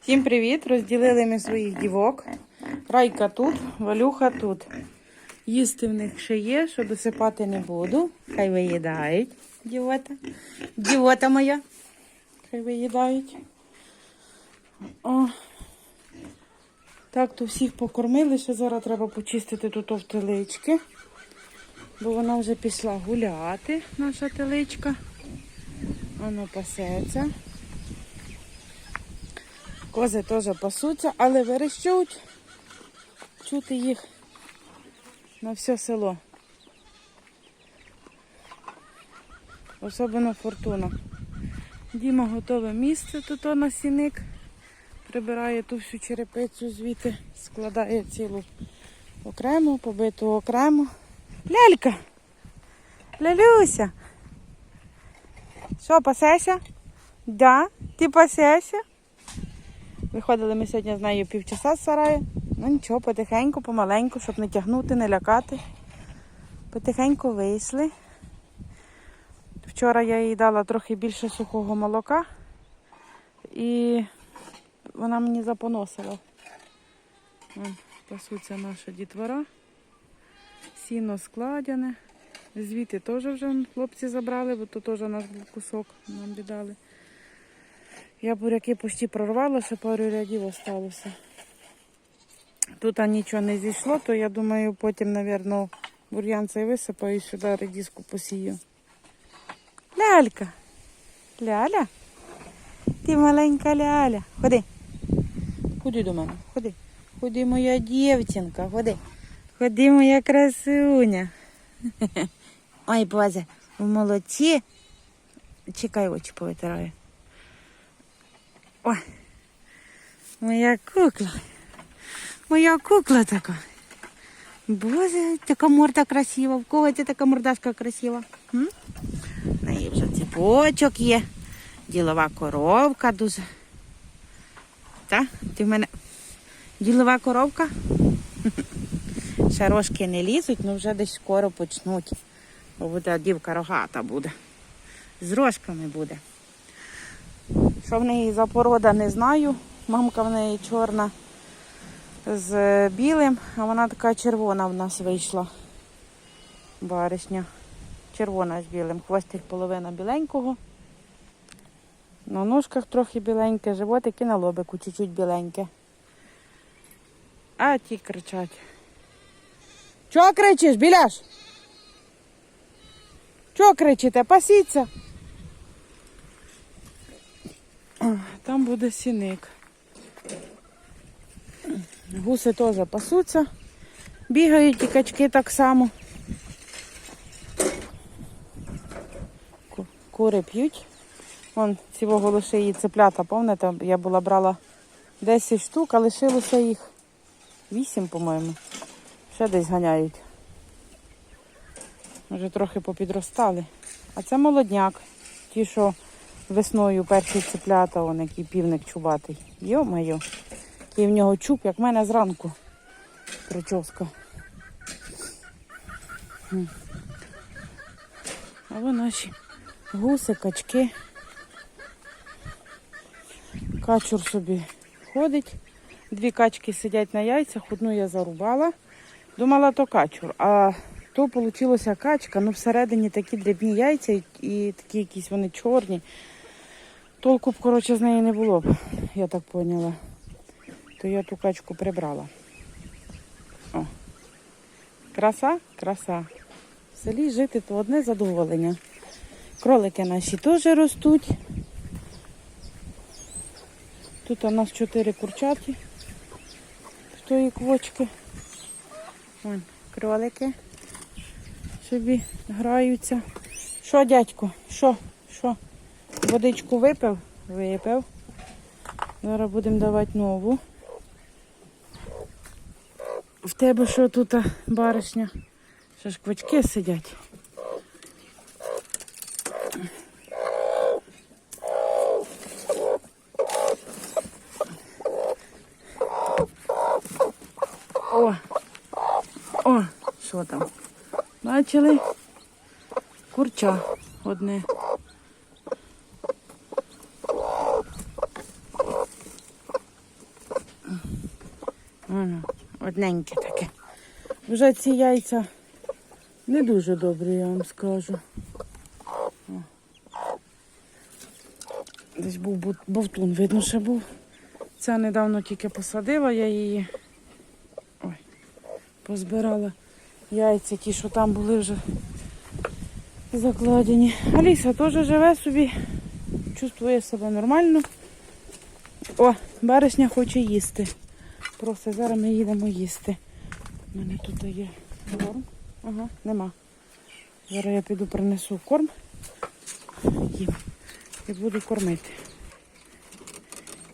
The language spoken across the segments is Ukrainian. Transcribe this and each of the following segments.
Всім привіт! Розділили ми своїх дівок. Райка тут, Валюха тут. Їсти в них ще є, що досипати не буду. Хай виїдають. Дівота. Дівота моя. Хай виїдають. О. Так, то всіх покормили, ще зараз треба почистити тут втелички. Бо вона вже пішла гуляти, наша теличка. Воно пасеться. Кози теж пасуться, але верещуть. Чути їх на все село. Особливо фортуна. Діма готове місце тут на сіник. Прибирає ту всю черепицю звідти, складає цілу окремо, побиту окремо. Лялька! Лялюся! Що, пасешся? Да? Ти пасешся? Виходили ми сьогодні з нею півчаса з сараю. Ну нічого, потихеньку, помаленьку, щоб не тягнути, не лякати. Потихеньку вийшли. Вчора я їй дала трохи більше сухого молока і вона мені запоносила. Пасуться наша дітвора. Сіно складяне. Звідти теж вже хлопці забрали, бо то теж наш був кусок, нам віддали. Я буряки почти прорвала, ще пару рядів осталося. Тут нічого не зійшло, то я думаю, потім, мабуть, бур'ян цей висипаю і сюди редиску посію. Лялька. Ляля. Ти маленька ляля. Ходи. Ходи до мене, ходи. Ходи, моя дівчинка, ходи. Ходи, моя красуня. Ой, Боже, в молодці. Чекай, очі повитираю. Ой, моя кукла. Моя кукла така. Боже, така морда красива. В кого це така мордашка красива? М? В неї вже ціпочок є. Ділова коровка дуже. Та? Ти в мене ділова коровка? Ще рожки не лізуть, але вже десь скоро почнуть. Бо буде дівка рогата буде. З рожками буде. Що в неї за порода, не знаю. Мамка в неї чорна з білим, а вона така червона в нас вийшла. Баришня. Червона з білим. Хвостик половина біленького. На ножках трохи біленьке, животик і на лобику чуть-чуть біленьке. А ті кричать. Чого кричиш, біляш? Чого кричите? Пасіться. Там буде сіник. Гуси теж пасуться, бігають і качки так само. Кури п'ють. Вон цього голошиї цеплята, пам'ятаєте, я була брала 10 штук, а лишилося їх 8, по-моєму. Ще десь ганяють. Вже трохи попідростали. А це молодняк. Ті, що весною перші цеплята, вон який півник чубатий. Йо-моє. Який в нього чуб, як в мене зранку. Прическа. А ви наші гуси, качки. Качур собі ходить. Дві качки сидять на яйцях, одну я зарубала. Думала, то качур. А то вийшла качка, ну всередині такі дрібні яйця і, і такі якісь вони чорні. Толку б, коротше, з неї не було б, я так поняла. То я ту качку прибрала. О. Краса, краса. В селі жити то одне задоволення. Кролики наші теж ростуть. Тут у нас чотири курчаті. В тої квочки. Вон, кролики собі граються. Що, дядько? Що? Водичку випив? Випив. Зараз будемо давати нову. В тебе що тут баришня? Що ж квачки сидять? О! О! Що там? Бачили? Курча одне. Воно, одненьке таке. Вже ці яйця не дуже добрі, я вам скажу. Десь був бу- бовтун, видно, ще був. Ця недавно тільки посадила, я її ой, позбирала яйця, ті, що там були вже закладені. Аліса теж живе собі, чувствує себе нормально. О, баришня хоче їсти. Просто зараз ми їдемо їсти. У мене тут є корм. Ага, нема. Зараз я піду принесу корм їм і буду кормити.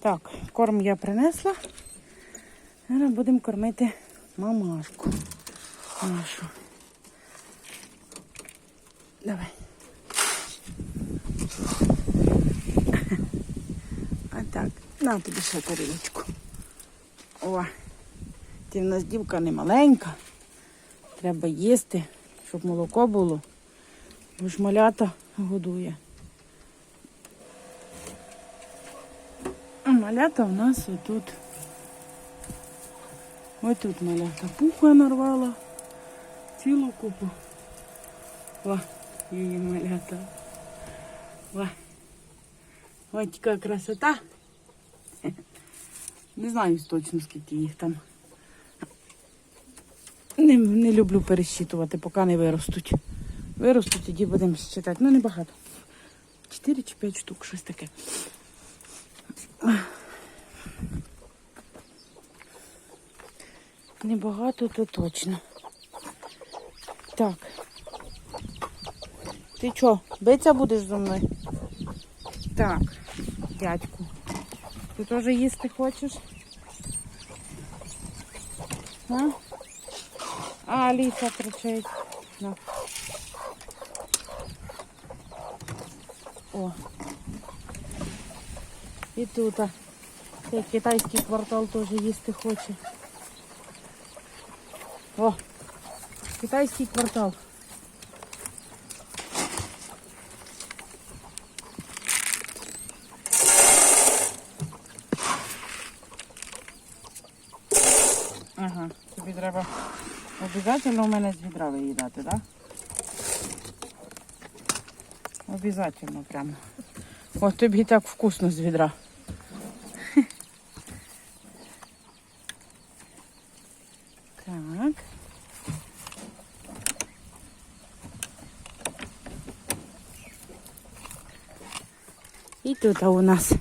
Так, корм я принесла. Зараз будемо кормити мамашку нашу. Давай. А так, на тобі ще тарілочку. О, ти в нас дівка не маленька. Треба їсти, щоб молоко було. Бо ж малята годує. А малята у нас отут. Ось тут малята пуха нарвала. Цілу купу. О, її малята. О. Ось така красота. Не знаю точно скільки їх там. Не, не люблю пересчитувати, поки не виростуть. Виростуть, тоді будемо считати. Ну, небагато. Чотири чи п'ять штук, щось таке. Небагато, то точно. Так. Ти що, биться будеш зі мною? Так, дядьку. Ти теж їсти хочеш? А? А, Аліса кричить. На. О. І тут. а, Цей китайський квартал теж їсти хоче. О! Китайський квартал. Обов'язково у мене з відра виїдати, так? Да? Обов'язково прямо. О, тобі так вкусно з відра. Так. І тут у нас.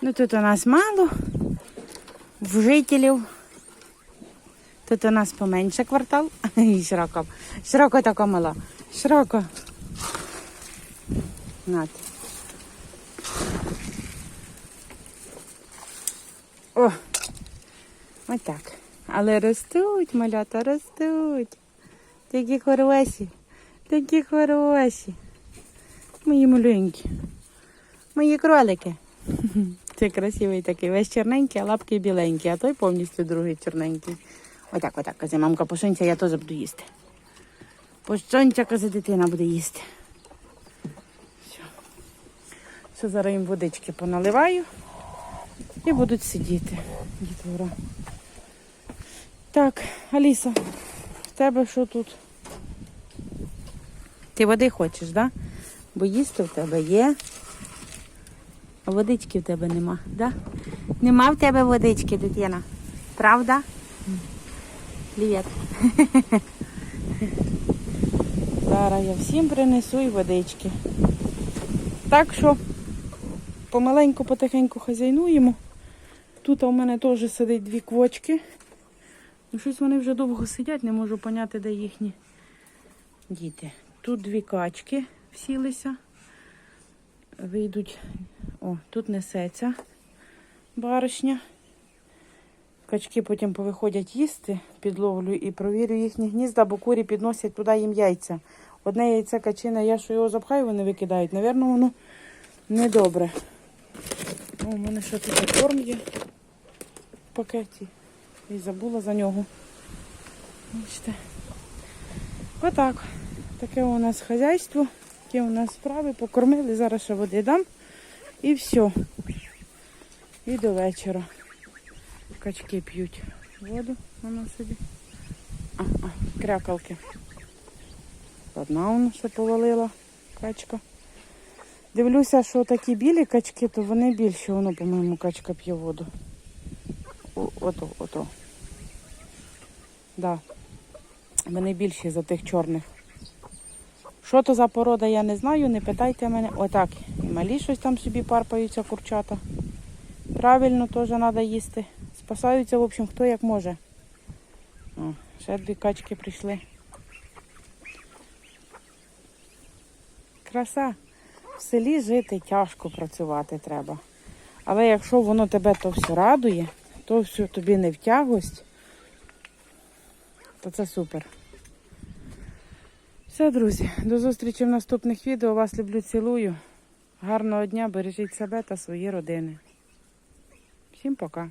Ну тут у нас мало в жителів. Тут у нас поменше квартал. І широко. Широко така мала. Широко. Над. О! Ось так. Але ростуть, малята, ростуть. Такі хороші. Такі хороші. Мої маленькі. Мої кролики. Це красивий такий. Весь чорненький, а лапки біленькі, а той повністю другий чорненький. Отак, отак, каже, мамка пошонця, я теж буду їсти. Пошонця, каже, дитина буде їсти. Все. Зараз їм водички поналиваю і будуть сидіти. Дітвора. Так, Аліса, в тебе що тут? Ти води хочеш? Да? Бо їсти в тебе є. А водички в тебе нема, да? Нема в тебе водички, дитина. Правда? Привіт. Зараз я всім принесу і водички. Так що помаленьку, потихеньку хазяйнуємо. Тут у мене теж сидить дві квочки. Ну, щось вони вже довго сидять, не можу поняти, де їхні діти. Тут дві качки всілися. Вийдуть, о, тут несеться баришня. Качки потім повиходять їсти, підловлю і провірю їхні гнізда, бо курі підносять туди їм яйця. Одне яйце качине, я що його запхаю, вони викидають. Навірно, воно недобре. О, у мене ще тут корм є в пакеті. І забула за нього. Бачите. Отак. Таке у нас хазяйство, таке у нас справи. Покормили, зараз ще води дам. І все. І до вечора. Качки п'ють воду. Вона собі. А, а, крякалки. Одна воно ще повалила качка. Дивлюся, що такі білі качки, то вони більші, воно, по-моєму, качка п'є воду. Ото, ото. Да. Вони більші за тих чорних. Що то за порода, я не знаю, не питайте мене. Отак. І малі щось там собі парпаються курчата. Правильно теж треба їсти. Спасаються, в общем, хто як може. О, ще дві качки прийшли. Краса. В селі жити тяжко працювати треба. Але якщо воно тебе то все радує, то все тобі не в тягость, то це супер. Все, друзі, до зустрічі в наступних відео. Вас люблю, цілую. Гарного дня, бережіть себе та свої родини. Всім пока.